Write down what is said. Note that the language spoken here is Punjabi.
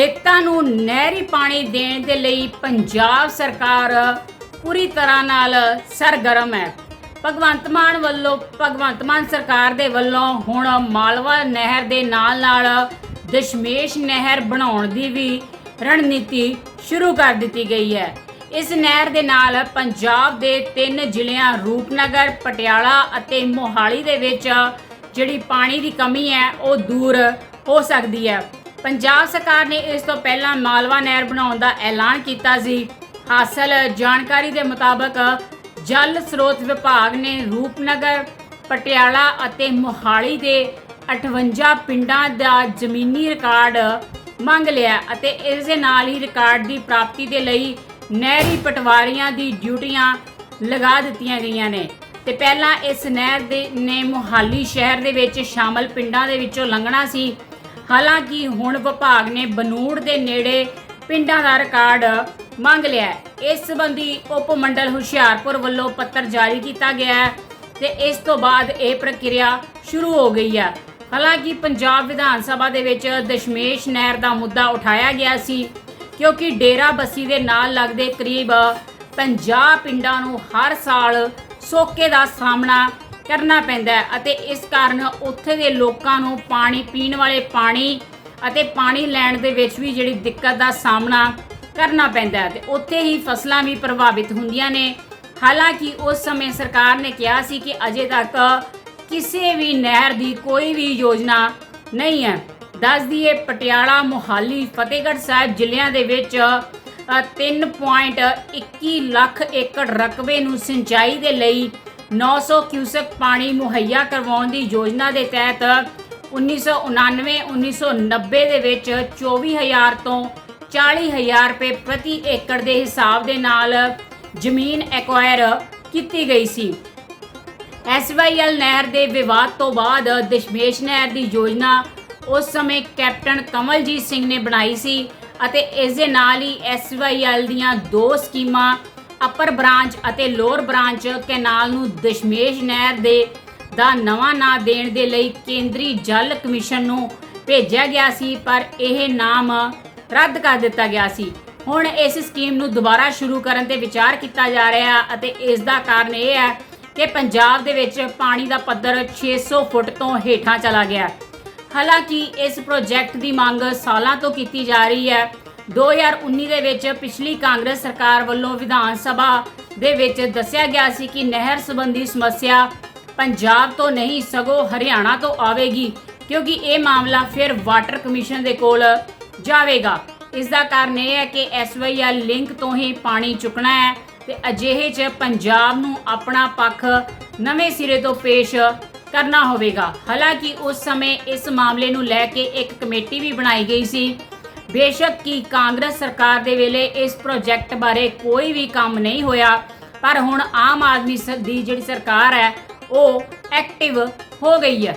ਖੇਤਾਂ ਨੂੰ ਨਹਿਰੀ ਪਾਣੀ ਦੇਣ ਦੇ ਲਈ ਪੰਜਾਬ ਸਰਕਾਰ ਪੂਰੀ ਤਰ੍ਹਾਂ ਨਾਲ ਸਰਗਰਮ ਹੈ। ਭਗਵੰਤ ਮਾਨ ਵੱਲੋਂ, ਭਗਵੰਤ ਮਾਨ ਸਰਕਾਰ ਦੇ ਵੱਲੋਂ ਹੁਣ ਮਾਲਵਾ ਨਹਿਰ ਦੇ ਨਾਲ ਨਾਲ ਦਸ਼ਮੇਸ਼ ਨਹਿਰ ਬਣਾਉਣ ਦੀ ਵੀ ਰਣਨੀਤੀ ਸ਼ੁਰੂ ਕਰ ਦਿੱਤੀ ਗਈ ਹੈ। ਇਸ ਨਹਿਰ ਦੇ ਨਾਲ ਪੰਜਾਬ ਦੇ ਤਿੰਨ ਜ਼ਿਲ੍ਹਿਆਂ ਰੂਪਨਗਰ, ਪਟਿਆਲਾ ਅਤੇ ਮੋਹਾਲੀ ਦੇ ਵਿੱਚ ਜਿਹੜੀ ਪਾਣੀ ਦੀ ਕਮੀ ਹੈ, ਉਹ ਦੂਰ ਹੋ ਸਕਦੀ ਹੈ। ਪੰਜਾਬ ਸਰਕਾਰ ਨੇ ਇਸ ਤੋਂ ਪਹਿਲਾਂ ਮਾਲਵਾ ਨਹਿਰ ਬਣਾਉਣ ਦਾ ਐਲਾਨ ਕੀਤਾ ਸੀ। ਹਾਸਲ ਜਾਣਕਾਰੀ ਦੇ ਮੁਤਾਬਕ ਜਲ ਸਰੋਤ ਵਿਭਾਗ ਨੇ ਰੂਪਨਗਰ, ਪਟਿਆਲਾ ਅਤੇ ਮੋਹਾਲੀ ਦੇ 58 ਪਿੰਡਾਂ ਦਾ ਜ਼ਮੀਨੀ ਰਿਕਾਰਡ ਮੰਗ ਲਿਆ ਅਤੇ ਇਸ ਦੇ ਨਾਲ ਹੀ ਰਿਕਾਰਡ ਦੀ ਪ੍ਰਾਪਤੀ ਦੇ ਲਈ ਨਹਿਰੀ ਪਟਵਾਰੀਆਂ ਦੀ ਡਿਊਟੀਆਂ ਲਗਾ ਦਿੱਤੀਆਂ ਗਈਆਂ ਨੇ। ਤੇ ਪਹਿਲਾਂ ਇਸ ਨਹਿਰ ਦੇ ਨੇ ਮੋਹਾਲੀ ਸ਼ਹਿਰ ਦੇ ਵਿੱਚ ਸ਼ਾਮਲ ਪਿੰਡਾਂ ਦੇ ਵਿੱਚੋਂ ਲੰਘਣਾ ਸੀ। ਹਾਲਾਂਕਿ ਹੁਣ ਵਿਭਾਗ ਨੇ ਬਨੂੜ ਦੇ ਨੇੜੇ ਪਿੰਡਾਂ ਦਾ ਰਿਕਾਰਡ ਮੰਗ ਲਿਆ ਹੈ। ਇਸ ਸੰਬੰਧੀ ਉਪ ਮੰਡਲ ਹੁਸ਼ਿਆਰਪੁਰ ਵੱਲੋਂ ਪੱਤਰ ਜਾਰੀ ਕੀਤਾ ਗਿਆ ਹੈ ਤੇ ਇਸ ਤੋਂ ਬਾਅਦ ਇਹ ਪ੍ਰਕਿਰਿਆ ਸ਼ੁਰੂ ਹੋ ਗਈ ਹੈ। ਹਾਲਾਂਕਿ ਪੰਜਾਬ ਵਿਧਾਨ ਸਭਾ ਦੇ ਵਿੱਚ ਦਸ਼ਮੇਸ਼ ਨਹਿਰ ਦਾ ਮੁੱਦਾ ਉਠਾਇਆ ਗਿਆ ਸੀ ਕਿਉਂਕਿ ਡੇਰਾ ਬੱਸੀ ਦੇ ਨਾਲ ਲੱਗਦੇ ਕਰੀਬ 50 ਪਿੰਡਾਂ ਨੂੰ ਹਰ ਸਾਲ ਸੋਕੇ ਦਾ ਸਾਹਮਣਾ ਕਰਨਾ ਪੈਂਦਾ ਅਤੇ ਇਸ ਕਾਰਨ ਉੱਥੇ ਦੇ ਲੋਕਾਂ ਨੂੰ ਪਾਣੀ ਪੀਣ ਵਾਲੇ ਪਾਣੀ ਅਤੇ ਪਾਣੀ ਲੈਣ ਦੇ ਵਿੱਚ ਵੀ ਜਿਹੜੀ ਦਿੱਕਤ ਦਾ ਸਾਹਮਣਾ ਕਰਨਾ ਪੈਂਦਾ ਹੈ ਤੇ ਉੱਥੇ ਹੀ ਫਸਲਾਂ ਵੀ ਪ੍ਰਭਾਵਿਤ ਹੁੰਦੀਆਂ ਨੇ। ਹਾਲਾਂਕਿ ਉਸ ਸਮੇਂ ਸਰਕਾਰ ਨੇ ਕਿਹਾ ਸੀ ਕਿ ਅਜੇ ਤੱਕ ਕਿਸੇ ਵੀ ਨਹਿਰ ਦੀ ਕੋਈ ਵੀ ਯੋਜਨਾ ਨਹੀਂ ਹੈ। ਦੱਸ ਦਈਏ ਪਟਿਆਲਾ ਮੁਹਾਲੀ ਫਤਿਹਗੜ੍ਹ ਸਾਹਿਬ ਜ਼ਿਲ੍ਹਿਆਂ ਦੇ ਵਿੱਚ ਅ, 3.21 ਲੱਖ ਏਕੜ ਰਕਬੇ ਨੂੰ ਸਿੰਚਾਈ ਦੇ ਲਈ 900 ਕਿਊਸਕ ਪਾਣੀ ਮੁਹੱਈਆ ਕਰਵਾਉਣ ਦੀ ਯੋਜਨਾ ਦੇ ਤਹਿਤ 1999-1990 ਦੇ ਵਿੱਚ 24000 ਤੋਂ 40000 ਰੁਪਏ ਪ੍ਰਤੀ ਏਕੜ ਦੇ ਹਿਸਾਬ ਦੇ ਨਾਲ ਜ਼ਮੀਨ ਐਕਵਾਇਰ ਕੀਤੀ ਗਈ ਸੀ। ਐਸਵਾਈਐਲ ਨਹਿਰ ਦੇ ਵਿਵਾਦ ਤੋਂ ਬਾਅਦ ਦਸ਼ਮੇਸ਼ ਨਹਿਰ ਦੀ ਯੋਜਨਾ ਉਸ ਸਮੇਂ ਕੈਪਟਨ ਕਮਲਜੀਤ ਸਿੰਘ ਨੇ ਬਣਾਈ ਸੀ ਅਤੇ ਇਸ ਦੇ ਨਾਲ ਹੀ ਐਸਵਾਈਐਲ ਦੀਆਂ ਦੋ ਸਕੀਮਾਂ ਅਪਰ ਬ੍ਰਾਂਚ ਅਤੇ ਲੋਅਰ ਬ੍ਰਾਂਚ ਕੈਨਾਲ ਨੂੰ ਦਸ਼ਮੇਸ਼ ਨਹਿਰ ਦੇ ਦਾ ਨਵਾਂ ਨਾਂ ਦੇਣ ਦੇ ਲਈ ਕੇਂਦਰੀ ਜਲ ਕਮਿਸ਼ਨ ਨੂੰ ਭੇਜਿਆ ਗਿਆ ਸੀ, ਪਰ ਇਹ ਨਾਮ ਰੱਦ ਕਰ ਦਿੱਤਾ ਗਿਆ ਸੀ। ਹੁਣ ਇਸ ਸਕੀਮ ਨੂੰ ਦੁਬਾਰਾ ਸ਼ੁਰੂ ਕਰਨ ਤੇ ਵਿਚਾਰ ਕੀਤਾ ਜਾ ਰਿਹਾ ਅਤੇ ਇਸ ਦਾ ਕਾਰਨ ਇਹ ਹੈ ਕਿ ਪੰਜਾਬ ਦੇ ਵਿੱਚ ਪਾਣੀ ਦਾ ਪੱਧਰ 600 ਫੁੱਟ ਤੋਂ ਹੇਠਾਂ ਚਲਾ ਗਿਆ ਹਾਲਾਂਕਿ ਇਸ ਪ੍ਰੋਜੈਕਟ ਦੀ ਮੰਗ ਸਾਲਾਂ ਤੋਂ ਕੀਤੀ ਜਾ ਰਹੀ ਹੈ 2019 ਦੇ ਵਿੱਚ ਪਿਛਲੀ ਕਾਂਗਰਸ ਸਰਕਾਰ ਵੱਲੋਂ ਵਿਧਾਨ ਸਭਾ ਦੇ ਵਿੱਚ ਦੱਸਿਆ ਗਿਆ ਸੀ ਕਿ ਨਹਿਰ ਸੰਬੰਧੀ ਸਮੱਸਿਆ ਪੰਜਾਬ ਤੋਂ ਨਹੀਂ, ਸਗੋਂ ਹਰਿਆਣਾ ਤੋਂ ਆਵੇਗੀ, ਕਿਉਂਕਿ ਇਹ ਮਾਮਲਾ ਫਿਰ ਵਾਟਰ ਕਮਿਸ਼ਨ ਦੇ ਕੋਲ ਜਾਵੇਗਾ। ਇਸ ਦਾ ਕਾਰਨ ਇਹ ਹੈ ਕਿ ਐਸਵਾਈਐਲ ਲਿੰਕ ਤੋਂ ਹੀ ਪਾਣੀ ਚੁੱਕਣਾ ਹੈ ਤੇ ਅਜਿਹੇ 'ਚ ਪੰਜਾਬ ਨੂੰ ਆਪਣਾ ਪੱਖ ਨਵੇਂ ਸਿਰੇ ਤੋਂ ਪੇਸ਼ ਕਰਨਾ ਹੋਵੇਗਾ। ਹਾਲਾਂਕਿ ਉਸ ਸਮੇਂ ਇਸ ਮਾਮਲੇ ਨੂੰ ਲੈ ਕੇ ਇੱਕ ਕਮੇਟੀ ਵੀ ਬਣਾਈ ਗਈ ਸੀ। ਬੇਸ਼ੱਕ ਕਿ ਕਾਂਗਰਸ ਸਰਕਾਰ ਦੇ ਵੇਲੇ ਇਸ ਪ੍ਰੋਜੈਕਟ ਬਾਰੇ ਕੋਈ ਵੀ ਕੰਮ ਨਹੀਂ ਹੋਇਆ, ਪਰ ਹੁਣ ਆਮ ਆਦਮੀ ਸ- ਦੀ ਜਿਹੜੀ ਸਰਕਾਰ ਹੈ, ਉਹ ਐਕਟਿਵ ਹੋ ਗਈ ਹੈ।